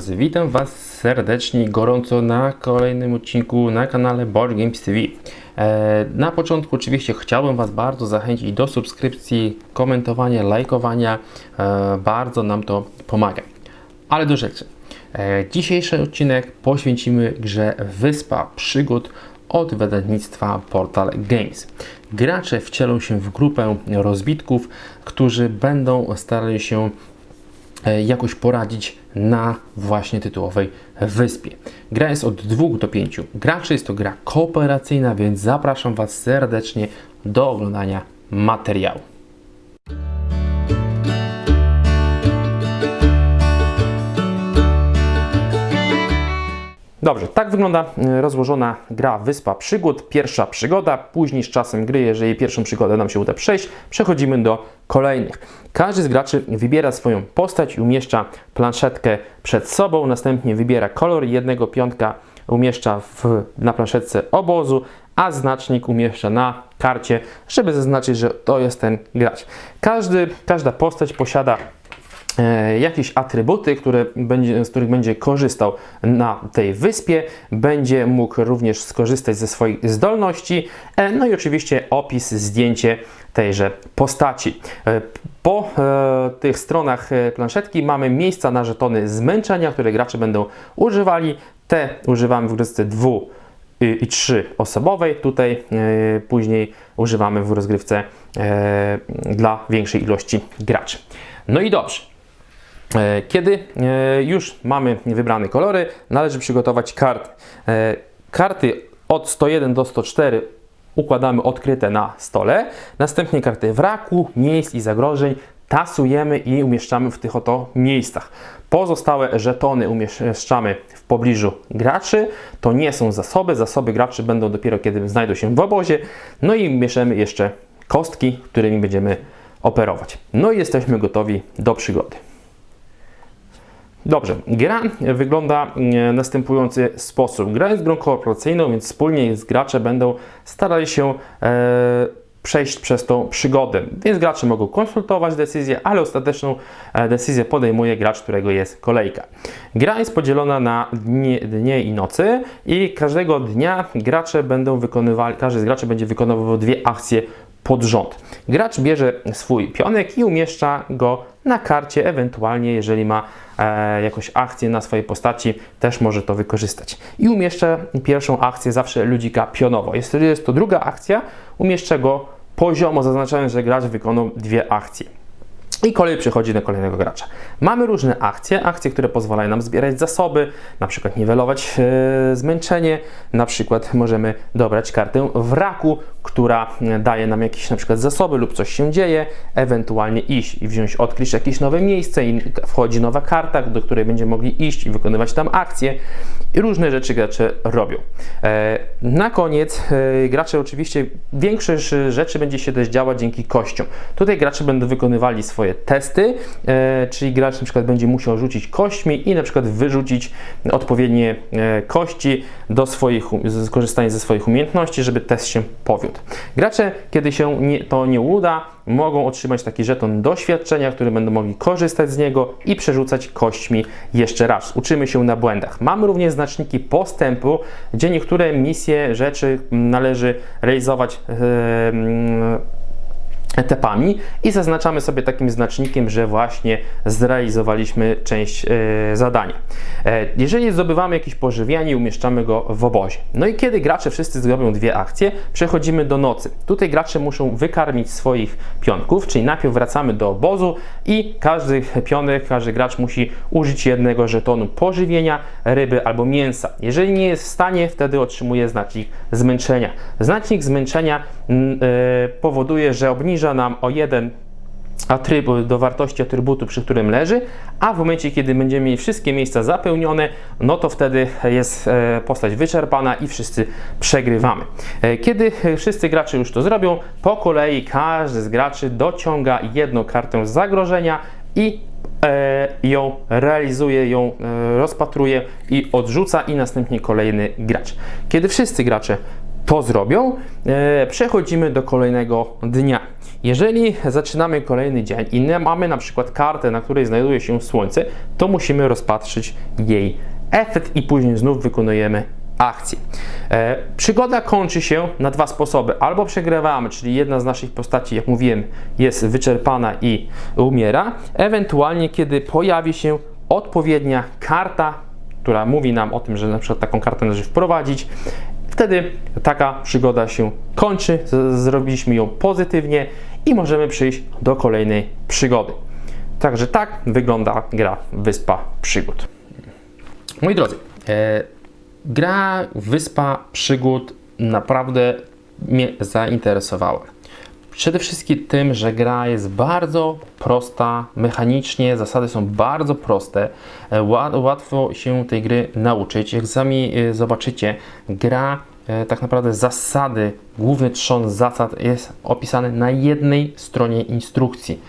Witam Was serdecznie i gorąco na kolejnym odcinku na kanale Board Games TV. E, na początku oczywiście chciałbym Was bardzo zachęcić do subskrypcji, komentowania, lajkowania. E, bardzo nam to pomaga. Ale do rzeczy. E, dzisiejszy odcinek poświęcimy grze Wyspa Przygód od wydawnictwa Portal Games. Gracze wcielą się w grupę rozbitków, którzy będą starali się jakoś poradzić na właśnie tytułowej wyspie. Gra jest od 2 do 5 graczy, jest to gra kooperacyjna, więc zapraszam Was serdecznie do oglądania materiału. Dobrze, tak wygląda e, rozłożona gra Wyspa Przygód. Pierwsza przygoda, później z czasem gry, jeżeli pierwszą przygodę nam się uda przejść, przechodzimy do kolejnych. Każdy z graczy wybiera swoją postać i umieszcza planszetkę przed sobą, następnie wybiera kolor jednego piątka umieszcza w, na planszetce obozu, a znacznik umieszcza na karcie, żeby zaznaczyć, że to jest ten gracz. Każdy, każda postać posiada jakieś atrybuty, które będzie, z których będzie korzystał na tej wyspie. Będzie mógł również skorzystać ze swoich zdolności. E, no i oczywiście opis, zdjęcie tejże postaci. E, Po e, tych stronach e, planszetki mamy miejsca na żetony zmęczenia, które gracze będą używali. Te używamy w rozgrywce dwu i trzy osobowej. Tutaj e, później używamy w rozgrywce e, dla większej ilości graczy. No i dobrze. E, Kiedy e, już mamy wybrane kolory, należy przygotować karty. E, Karty od 101 do 104 układamy odkryte na stole. Następnie karty wraku, miejsc i zagrożeń tasujemy i umieszczamy w tych oto miejscach. Pozostałe żetony umieszczamy w pobliżu graczy. To nie są zasoby. Zasoby graczy będą dopiero kiedy znajdą się w obozie. No i umieszczamy jeszcze kostki, którymi będziemy operować. No i jesteśmy gotowi do przygody. Dobrze, gra wygląda w następujący sposób. Gra jest grą kooperacyjną, więc wspólnie z gracze będą starali się e, przejść przez tą przygodę. Więc gracze mogą konsultować decyzję, ale ostateczną e, decyzję podejmuje gracz, którego jest kolejka. Gra jest podzielona na dnie, dnie i nocy i każdego dnia gracze będą wykonywali, każdy z graczy będzie wykonywał dwie akcje pod rząd. Gracz bierze swój pionek i umieszcza go na karcie, ewentualnie jeżeli ma e, jakąś akcję na swojej postaci, też może to wykorzystać. I umieszcza pierwszą akcję zawsze ludzika pionowo. Jeżeli jest to druga akcja, umieszcza go poziomo, zaznaczając, że gracz wykonał dwie akcje. I kolej przechodzi do kolejnego gracza. Mamy różne akcje, akcje, które pozwalają nam zbierać zasoby, na przykład niwelować e, zmęczenie, na przykład możemy dobrać kartę wraku, która daje nam jakieś na przykład zasoby lub coś się dzieje, ewentualnie iść i wziąć, odkryć jakieś nowe miejsce i wchodzi nowa karta, do której będziemy mogli iść i wykonywać tam akcje i różne rzeczy gracze robią. E, na koniec e, gracze oczywiście większość rzeczy będzie się też działać dzięki kościom. Tutaj gracze będą wykonywali swoje testy, e, czyli gracz na przykład będzie musiał rzucić kośćmi i na przykład wyrzucić odpowiednie kości do swoich, skorzystanie ze swoich umiejętności, żeby test się powiódł. Gracze, kiedy się nie, to nie uda, mogą otrzymać taki żeton doświadczenia, który będą mogli korzystać z niego i przerzucać kośćmi jeszcze raz. Uczymy się na błędach. Mamy również znaczniki postępu, gdzie niektóre misje, rzeczy należy realizować mm, etapami i zaznaczamy sobie takim znacznikiem, że właśnie zrealizowaliśmy część e, zadania. E, jeżeli zdobywamy jakieś pożywienie, umieszczamy go w obozie. No i kiedy gracze wszyscy zrobią dwie akcje, przechodzimy do nocy. Tutaj gracze muszą wykarmić swoich pionków, czyli najpierw wracamy do obozu i każdy pionek, każdy gracz musi użyć jednego żetonu pożywienia, ryby albo mięsa. Jeżeli nie jest w stanie, wtedy otrzymuje znacznik zmęczenia. Znacznik zmęczenia mm, e, powoduje, że obniża nam o jeden atrybut do wartości atrybutu, przy którym leży, a w momencie, kiedy będziemy mieli wszystkie miejsca zapełnione, no to wtedy jest e, postać wyczerpana i wszyscy przegrywamy. E, Kiedy wszyscy gracze już to zrobią, po kolei każdy z graczy dociąga jedną kartę zagrożenia i e, ją realizuje, ją rozpatruje i odrzuca i następnie kolejny gracz. Kiedy wszyscy gracze to zrobią, e, przechodzimy do kolejnego dnia. Jeżeli zaczynamy kolejny dzień i mamy na przykład kartę, na której znajduje się słońce, to musimy rozpatrzyć jej efekt i później znów wykonujemy akcję. E, przygoda kończy się na dwa sposoby. Albo przegrywamy, czyli jedna z naszych postaci, jak mówiłem, jest wyczerpana i umiera, ewentualnie kiedy pojawi się odpowiednia karta, która mówi nam o tym, że na przykład taką kartę należy wprowadzić, wtedy taka przygoda się kończy, zrobiliśmy ją pozytywnie i możemy przejść do kolejnej przygody. Także tak wygląda gra Wyspa Przygód. Moi drodzy, e, gra Wyspa Przygód naprawdę mnie zainteresowała. Przede wszystkim tym, że gra jest bardzo prosta mechanicznie, zasady są bardzo proste, e, ła- łatwo się tej gry nauczyć. Jak sami e, zobaczycie, gra e, tak naprawdę zasady, główny trzon zasad jest opisany na jednej stronie instrukcji.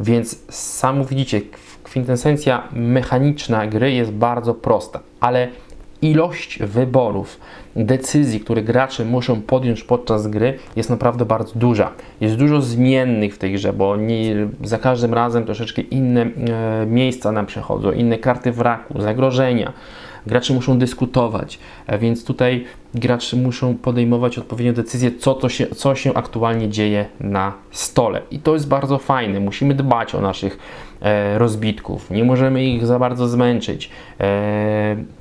Więc sam widzicie, kwintesencja mechaniczna gry jest bardzo prosta, ale ilość wyborów, decyzji, które gracze muszą podjąć podczas gry jest naprawdę bardzo duża. Jest dużo zmiennych w tej grze, bo nie, za każdym razem troszeczkę inne e, miejsca nam przechodzą, inne karty wraku, zagrożenia. Gracze muszą dyskutować, e, więc tutaj gracze muszą podejmować odpowiednie decyzje, co, to się, co się aktualnie dzieje na stole. I to jest bardzo fajne. Musimy dbać o naszych e, rozbitków. Nie możemy ich za bardzo zmęczyć. E,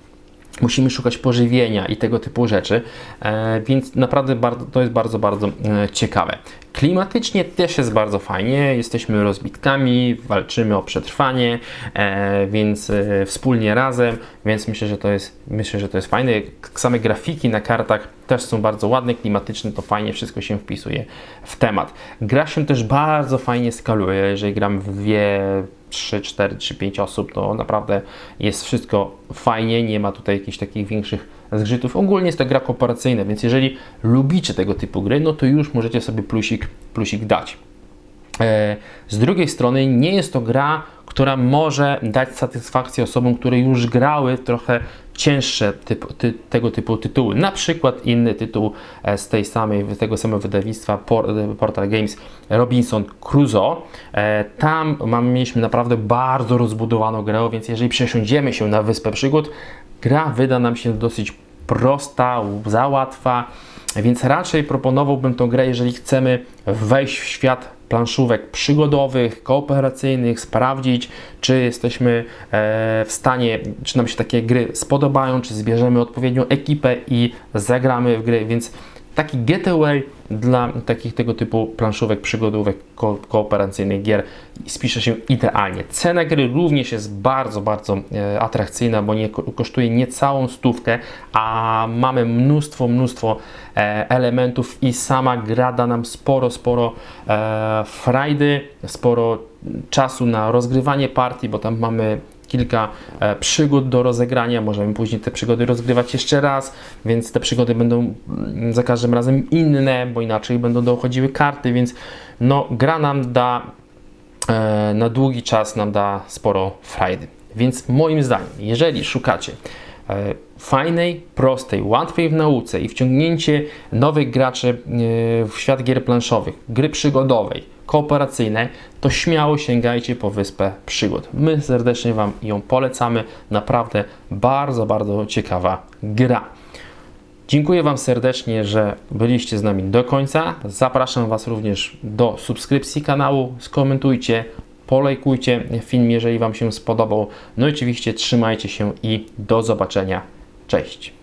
musimy szukać pożywienia i tego typu rzeczy, e, więc naprawdę bardzo, to jest bardzo, bardzo e, ciekawe. Klimatycznie też jest bardzo fajnie, jesteśmy rozbitkami, walczymy o przetrwanie, e, więc wspólnie razem, więc myślę, że to jest, myślę, że to jest fajne. Same grafiki na kartach też są bardzo ładne, klimatyczne, to fajnie wszystko się wpisuje w temat. Gra się też bardzo fajnie skaluje, jeżeli gram w dwie 3, 4 czy 5 osób, to naprawdę jest wszystko fajnie, nie ma tutaj jakichś takich większych zgrzytów. Ogólnie jest to gra kooperacyjna, więc jeżeli lubicie tego typu gry, no to już możecie sobie plusik, plusik dać. E, Z drugiej strony nie jest to gra, która może dać satysfakcję osobom, które już grały trochę cięższe typ, ty, tego typu tytuły. Na przykład inny tytuł e, z tej samej, tego samego wydawnictwa e, Portal Games Robinson Crusoe. E, Tam mam, mieliśmy naprawdę bardzo rozbudowaną grę, więc jeżeli przesiądziemy się na Wyspę Przygód, gra wyda nam się dosyć prosta, za łatwa, więc raczej proponowałbym tą grę, jeżeli chcemy wejść w świat planszówek przygodowych, kooperacyjnych, sprawdzić, czy jesteśmy e, w stanie, czy nam się takie gry spodobają, czy zbierzemy odpowiednią ekipę i zagramy w gry, więc taki getaway dla takich tego typu planszówek, przygodówek, ko kooperacyjnych gier spisze się idealnie. Cena gry również jest bardzo, bardzo e, atrakcyjna, bo nie, kosztuje niecałą stówkę, a mamy mnóstwo, mnóstwo e, elementów i sama gra da nam sporo, sporo e, frajdy, sporo czasu na rozgrywanie partii, bo tam mamy kilka e, przygód do rozegrania. Możemy później te przygody rozgrywać jeszcze raz, więc te przygody będą mm, za każdym razem inne, bo inaczej będą dochodziły karty, więc no, gra nam da e, na długi czas nam da sporo frajdy. Więc moim zdaniem, jeżeli szukacie fajnej, prostej, łatwej w nauce i wciągnięcie nowych graczy e, w świat gier planszowych, gry przygodowej, kooperacyjne, to śmiało sięgajcie po Wyspę Przygód. My serdecznie Wam ją polecamy. Naprawdę bardzo, bardzo ciekawa gra. Dziękuję Wam serdecznie, że byliście z nami do końca. Zapraszam Was również do subskrypcji kanału. Skomentujcie, polajkujcie film, jeżeli Wam się spodobał. No i oczywiście trzymajcie się i do zobaczenia. Cześć.